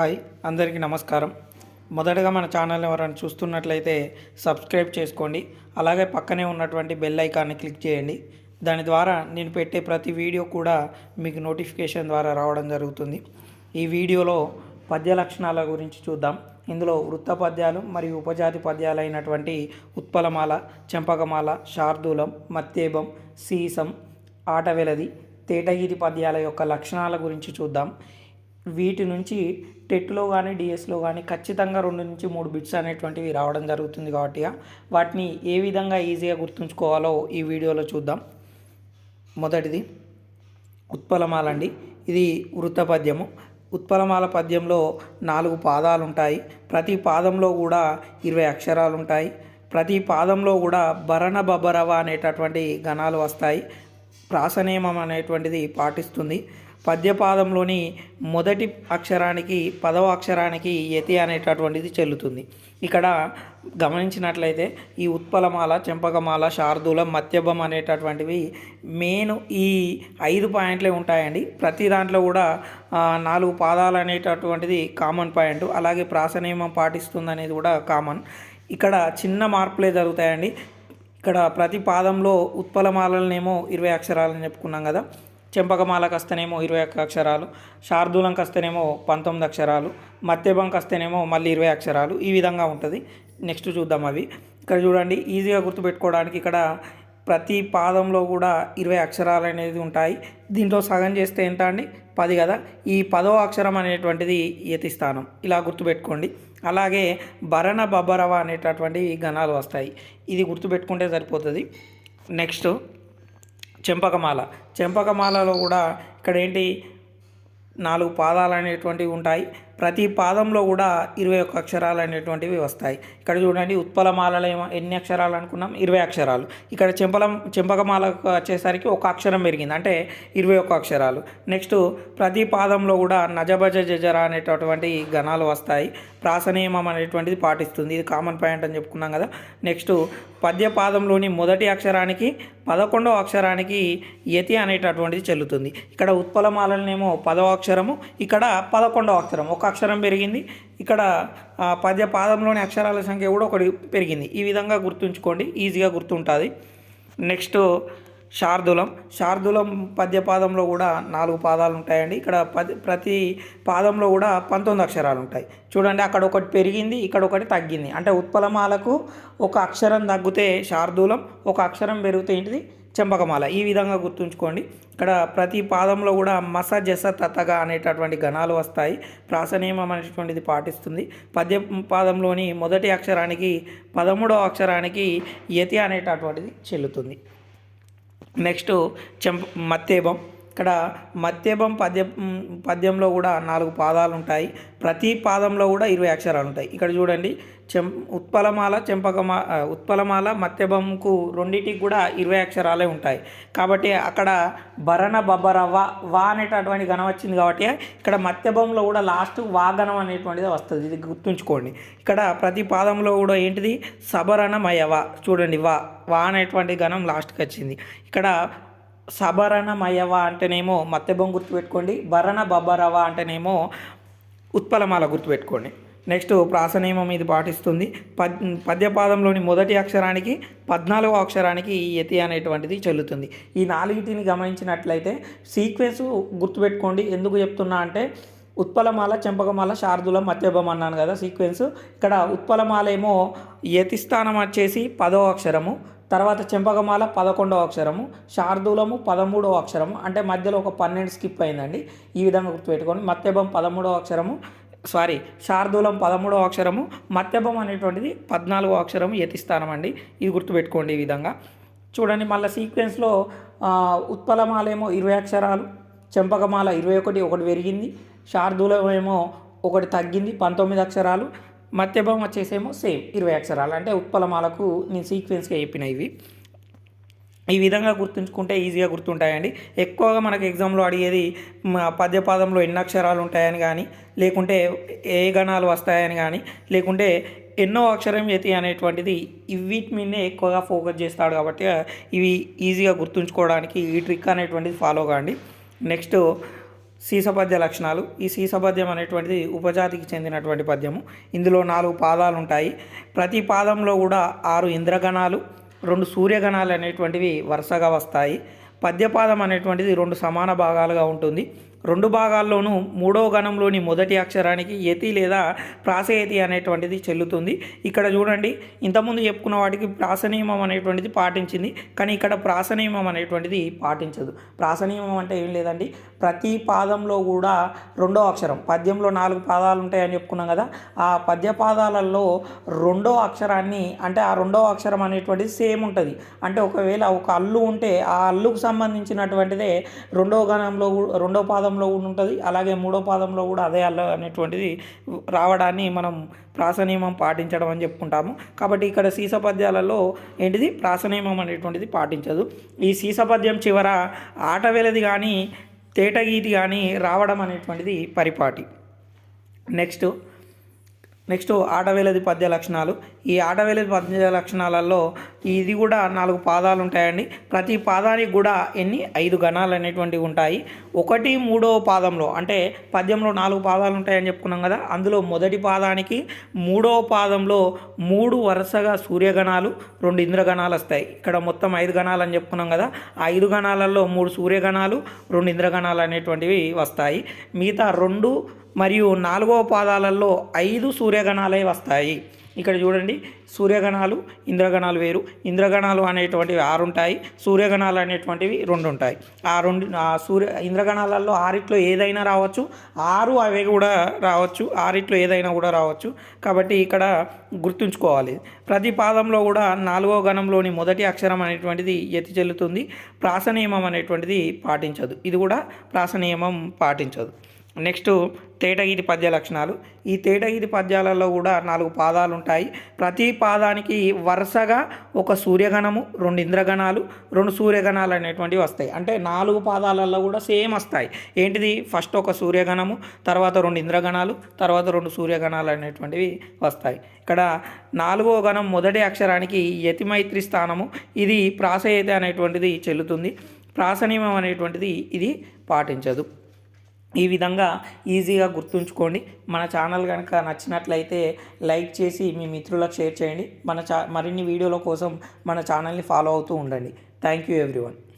Hi అందరికీ నమస్కారం. మొదటగా మన ఛానల్ని ఎవరైనా చూస్తున్నట్లయితే సబ్స్క్రైబ్ చేసుకోండి. అలాగే పక్కనే ఉన్నటువంటి బెల్ ఐకాన్ని క్లిక్ చేయండి. దాని ద్వారా నేను పెట్టే ప్రతి వీడియో కూడా మీకు నోటిఫికేషన్ ద్వారా రావడం జరుగుతుంది. ఈ వీడియోలో పద్య లక్షణాల గురించి చూద్దాం. ఇందులో వృత్త పద్యాలు మరియు ఉపజాతి పద్యాలు అయినటువంటి ఉత్పలమాల చెంపకమాల శార్దూలం మత్తేబం సీసం ఆటవెలది తేటగిరి పద్యాల యొక్క లక్షణాల గురించి చూద్దాం. వీటి నుంచి టెట్లో కానీ డిఎస్లో కానీ ఖచ్చితంగా రెండు నుంచి మూడు బిట్స్ అనేటువంటివి రావడం జరుగుతుంది కాబట్టి వాటిని ఏ విధంగా ఈజీగా గుర్తుంచుకోవాలో ఈ వీడియోలో చూద్దాం. మొదటిది ఉత్పలమాల అండి. ఇది వృత్త పద్యము. ఉత్పలమాల పద్యంలో నాలుగు పాదాలు ఉంటాయి. ప్రతి పాదంలో కూడా ఇరవై అక్షరాలు ఉంటాయి. ప్రతి పాదంలో కూడా భరణ బబరవ అనేటటువంటి గణాలు వస్తాయి. ప్రాసనేమం అనేటువంటిది పాటిస్తుంది. పద్యపాదంలోని మొదటి అక్షరానికి పదవ అక్షరానికి యతి అనేటటువంటిది చెల్లుతుంది. ఇక్కడ గమనించినట్లయితే ఈ ఉత్పలమాల చెంపకమాల శార్దూలం మత్యభం అనేటటువంటివి మెయిన్ ఈ ఐదు పాయింట్లే ఉంటాయండి. ప్రతి దాంట్లో కూడా నాలుగు పాదాలు అనేటటువంటిది కామన్ పాయింట్. అలాగే ప్రాసనియమం పాటిస్తుంది అనేది కూడా కామన్. ఇక్కడ చిన్న మార్పులే జరుగుతాయండి. ఇక్కడ ప్రతి పాదంలో ఉత్పలమాలనేమో ఇరవై అక్షరాలని చెప్పుకున్నాం కదా. చెంపకమాలకు వస్తేనేమో ఇరవై ఒక్క అక్షరాలు శార్దూలంకి వస్తేనేమో పంతొమ్మిది అక్షరాలు మత్యభంకి వస్తేనేమో మళ్ళీ ఇరవై అక్షరాలు ఈ విధంగా ఉంటుంది. నెక్స్ట్ చూద్దాం అవి. ఇక్కడ చూడండి ఈజీగా గుర్తుపెట్టుకోవడానికి ఇక్కడ ప్రతి పాదంలో కూడా ఇరవై అక్షరాలు అనేది ఉంటాయి. దీంట్లో సగం చేస్తే ఎంత అండి? పది కదా. ఈ పదో అక్షరం అనేటువంటిది యతిస్థానం. ఇలా గుర్తుపెట్టుకోండి. అలాగే భరణ బబ్బరవ అనేటటువంటి గణాలు వస్తాయి. ఇది గుర్తుపెట్టుకుంటే సరిపోతుంది. నెక్స్ట్ చెంపకమాల. చెంపకమాలలో కూడా ఇక్కడ ఏంటి నాలుగు పాదాలు అనేటువంటివి ఉంటాయి. ప్రతి పాదంలో కూడా ఇరవై ఒక్క అక్షరాలు అనేటువంటివి వస్తాయి. ఇక్కడ చూడండి ఉత్పలమాలలో ఎన్ని అక్షరాలు అనుకున్నాం? ఇరవై అక్షరాలు. ఇక్కడ చెంపలం చెంపకమాలకు వచ్చేసరికి ఒక అక్షరం పెరిగింది అంటే ఇరవై ఒక్క అక్షరాలు. నెక్స్ట్ ప్రతి పాదంలో కూడా నజభజ జజర అనేటటువంటి గణాలు వస్తాయి. ప్రాసనియమం అనేటువంటిది పాటిస్తుంది. ఇది కామన్ పాయింట్ అని చెప్పుకున్నాం కదా. నెక్స్ట్ పద్య పాదంలోని మొదటి అక్షరానికి పదకొండవ అక్షరానికి యతి అనేటటువంటిది చెల్లుతుంది. ఇక్కడ ఉత్పలమాలనేమో పదవ అక్షరము ఇక్కడ పదకొండవ అక్షరం. ఒక అక్షరం పెరిగింది. ఇక్కడ పద్య పాదంలోని అక్షరాల సంఖ్య కూడా ఒకటి పెరిగింది. ఈ విధంగా గుర్తుంచుకోండి. ఈజీగా గుర్తుంటుంది. నెక్స్ట్ శార్దులం. శార్దులం పద్యపాదంలో కూడా నాలుగు పాదాలు ఉంటాయండి. ఇక్కడ పది ప్రతి పాదంలో కూడా పంతొమ్మిది అక్షరాలు ఉంటాయి. చూడండి అక్కడ ఒకటి పెరిగింది ఇక్కడ ఒకటి తగ్గింది. అంటే ఉత్పలమాలకు ఒక అక్షరం తగ్గితే శార్దూలం ఒక అక్షరం పెరిగితే ఏంటిది? చెంపకమాల. ఈ విధంగా గుర్తుంచుకోండి. ఇక్కడ ప్రతి పాదంలో కూడా మస జస తతగా అనేటటువంటి గణాలు వస్తాయి. ప్రాసనియమం అనేటువంటిది పాటిస్తుంది. పద్య పాదంలోని మొదటి అక్షరానికి పదమూడవ అక్షరానికి యతి అనేటటువంటిది చెల్లుతుంది. నెక్స్ట్ చెంప మత్తేబం. ఇక్కడ మత్యభం పద్య పద్యంలో కూడా నాలుగు పాదాలు ఉంటాయి. ప్రతి పాదంలో కూడా ఇరవై అక్షరాలు ఉంటాయి. ఇక్కడ చూడండి. చెం ఉత్పలమాల చెంపకమా ఉత్పలమాల మత్యభంకు రెండింటికి కూడా ఇరవై అక్షరాలే ఉంటాయి. కాబట్టి అక్కడ భరణ బబ్బర వా వా అనేటటువంటి గణం వచ్చింది కాబట్టి ఇక్కడ మత్యభంలో కూడా లాస్ట్ వాగణం అనేటువంటిది వస్తుంది. ఇది గుర్తుంచుకోండి. ఇక్కడ ప్రతి పాదంలో కూడా ఏంటిది? సబరణమయ వా. చూడండి. వా వా అనేటువంటి గణం లాస్ట్కి వచ్చింది. ఇక్కడ సబరణమయవ అంటేనేమో మత్యభం గుర్తుపెట్టుకోండి భరణ బబ్బరవ అంటేనేమో ఉత్పలమాల గుర్తుపెట్టుకోండి. నెక్స్ట్ ప్రాసనియమం ఇది పాటిస్తుంది. పద్ పద్యపాదంలోని మొదటి అక్షరానికి పద్నాలుగో అక్షరానికి ఈ యతి అనేటువంటిది చెల్లుతుంది. ఈ నాలుగిటిని గమనించినట్లయితే సీక్వెన్స్ గుర్తుపెట్టుకోండి. ఎందుకు చెప్తున్నా అంటే ఉత్పలమాల చెంపకమాల శారదుల మత్యభం అన్నాను కదా సీక్వెన్స్. ఇక్కడ ఉత్పలమాల ఏమో యతి స్థానం వచ్చేసి పదో అక్షరము తర్వాత చెంపకమాల పదకొండవ అక్షరము శార్దూలము పదమూడవ అక్షరము అంటే మధ్యలో ఒక పన్నెండు స్కిప్ అయిందండి. ఈ విధంగా గుర్తుపెట్టుకోండి. మత్యభం పదమూడవ అక్షరము సారీ శార్దూలం పదమూడవ అక్షరము మత్యభం అనేటువంటిది పద్నాలుగో అక్షరము యతిస్థానం అండి ఇది గుర్తుపెట్టుకోండి ఈ విధంగా. చూడండి మళ్ళీ సీక్వెన్స్లో ఉత్పలమాలేమో ఉత్పలమాల ఏమో ఇరవై అక్షరాలు చెంపకమాల ఇరవై ఒకటి ఒకటి పెరిగింది శార్దూలమేమో ఒకటి తగ్గింది పంతొమ్మిది అక్షరాలు మత్యభం వచ్చేసేమో సేమ్ ఇరవై అక్షరాలు. అంటే ఉత్పలమాలకు నేను సీక్వెన్స్గా చెప్పిన ఇవి. ఈ విధంగా గుర్తుంచుకుంటే ఈజీగా గుర్తుంటాయండి. ఎక్కువగా మనకు ఎగ్జామ్లో అడిగేది పద్యపాదంలో ఎన్ని అక్షరాలు ఉంటాయని కానీ లేకుంటే ఏ గణాలు వస్తాయని కానీ లేకుంటే ఎన్నో అక్షరం యతి అనేటువంటిది వీటి మీదనే ఎక్కువగా ఫోకస్ చేస్తాడు కాబట్టి ఇవి ఈజీగా గుర్తుంచుకోవడానికి ఈ ట్రిక్ అనేటువంటిది ఫాలో కాండి. నెక్స్ట్ సీసపద్య లక్షణాలు. ఈ సీసపద్యం అనేటువంటిది ఉపజాతికి చెందినటువంటి పద్యము. ఇందులో నాలుగు పాదాలు ఉంటాయి ప్రతి పాదంలో కూడా ఆరు ఇంద్రగణాలు రెండు సూర్యగణాలు అనేటువంటివి వరుసగా వస్తాయి. పద్యపాదం అనేటువంటిది రెండు సమాన భాగాలుగా ఉంటుంది. రెండు భాగాల్లోనూ మూడవ గణంలోని మొదటి అక్షరానికి యతి లేదా ప్రాసయతి అనేటువంటిది చెల్లుతుంది. ఇక్కడ చూడండి ఇంతకుముందు చెప్పుకున్న వాటికి ప్రాసనియమం అనేటువంటిది పాటించింది కానీ ఇక్కడ ప్రాసనియమం అనేటువంటిది పాటించదు. ప్రాసనియమం అంటే ఏం లేదండి ప్రతి పాదంలో కూడా రెండో అక్షరం. పద్యంలో నాలుగు పాదాలు ఉంటాయని చెప్పుకున్నాం కదా ఆ పద్య పాదాలలో రెండో అక్షరాన్ని అంటే ఆ రెండో అక్షరం అనేటువంటిది సేమ్ ఉంటుంది. అంటే ఒకవేళ ఒక అల్లు ఉంటే ఆ అల్లుకు సంబంధించినటువంటిదే రెండో గణంలో రెండో పాదం పాదంలో కూడా ఉంటుంది. అలాగే మూడో పాదంలో కూడా అదే అల్ల అనేటువంటిది రావడాన్ని మనం ప్రాసనియమం పాటించడం అని చెప్పుకుంటాము. కాబట్టి ఇక్కడ సీసపద్యాలలో ఏంటిది? ప్రాసనియమం అనేటువంటిది పాటించదు. ఈ సీసపద్యం చివర ఆటవేలది కానీ తేటగీతి కానీ రావడం అనేటువంటిది పరిపాటి. నెక్స్ట్ నెక్స్ట్ ఆటవేలది పద్య లక్షణాలు. ఈ ఆటవేలది పద్య లక్షణాలలో ఇది కూడా నాలుగు పాదాలు ఉంటాయండి. ప్రతి పాదానికి కూడా ఎన్ని? ఐదు గణాలు అనేటువంటివి ఉంటాయి. ఒకటి మూడో పాదంలో అంటే పద్యంలో నాలుగు పాదాలు ఉంటాయని చెప్పుకున్నాం కదా. అందులో మొదటి పాదానికి మూడో పాదంలో మూడు వరుసగా సూర్యగణాలు రెండు ఇంద్రగణాలు వస్తాయి. ఇక్కడ మొత్తం ఐదు గణాలు అని చెప్పుకున్నాం కదా. ఆ ఐదు గణాలలో మూడు సూర్యగణాలు రెండు ఇంద్రగణాలు అనేటువంటివి వస్తాయి. మిగతా రెండు మరియు నాలుగవ పాదాలలో ఐదు సూర్యగణాలే వస్తాయి. ఇక్కడ చూడండి సూర్యగణాలు ఇంద్రగణాలు వేరు. ఇంద్రగణాలు అనేటువంటివి ఆరు ఉంటాయి సూర్యగణాలు అనేటువంటివి రెండు ఉంటాయి. ఆ రెండు ఆ సూర్య ఇంద్రగణాలలో ఆరిట్లో ఏదైనా రావచ్చు ఆరు అవి కూడా రావచ్చు ఆరిట్లో ఏదైనా కూడా రావచ్చు. కాబట్టి ఇక్కడ గుర్తుంచుకోవాలి. ప్రతి పాదంలో కూడా నాలుగో గణంలోని మొదటి అక్షరం అనేటువంటిది ఎత్తి చెల్లుతుంది ప్రాసనియమం అనేటువంటిది పాటించదు. ఇది కూడా ప్రాసనియమం పాటించదు. నెక్స్ట్ తేటగీతి పద్య లక్షణాలు. ఈ తేటగీతి పద్యాలలో కూడా నాలుగు పాదాలు ఉంటాయి. ప్రతి పాదానికి వరుసగా ఒక సూర్యగణము రెండు ఇంద్రగణాలు రెండు సూర్యగణాలు అనేటువంటివి వస్తాయి. అంటే నాలుగు పాదాలలో కూడా సేమ్ వస్తాయి. ఏంటిది? ఫస్ట్ ఒక సూర్యగణము తర్వాత రెండు ఇంద్రగణాలు తర్వాత రెండు సూర్యగణాలు అనేటువంటివి వస్తాయి. ఇక్కడ నాలుగో గణం మొదటి అక్షరానికి యతిమైత్రి స్థానము. ఇది ప్రాసయత అనేటువంటిది చెల్లుతుంది. ప్రాసనియమం అనేటువంటిది ఇది పాటించదు. ఈ విధంగా ఈజీగా గుర్తుంచుకోండి. మన ఛానల్ కనుక నచ్చినట్లయితే లైక్ చేసి మీ మిత్రులకు షేర్ చేయండి. మన చా మరిన్ని వీడియోల కోసం మన ఛానల్ని ఫాలో అవుతూ ఉండండి. Thank you everyone.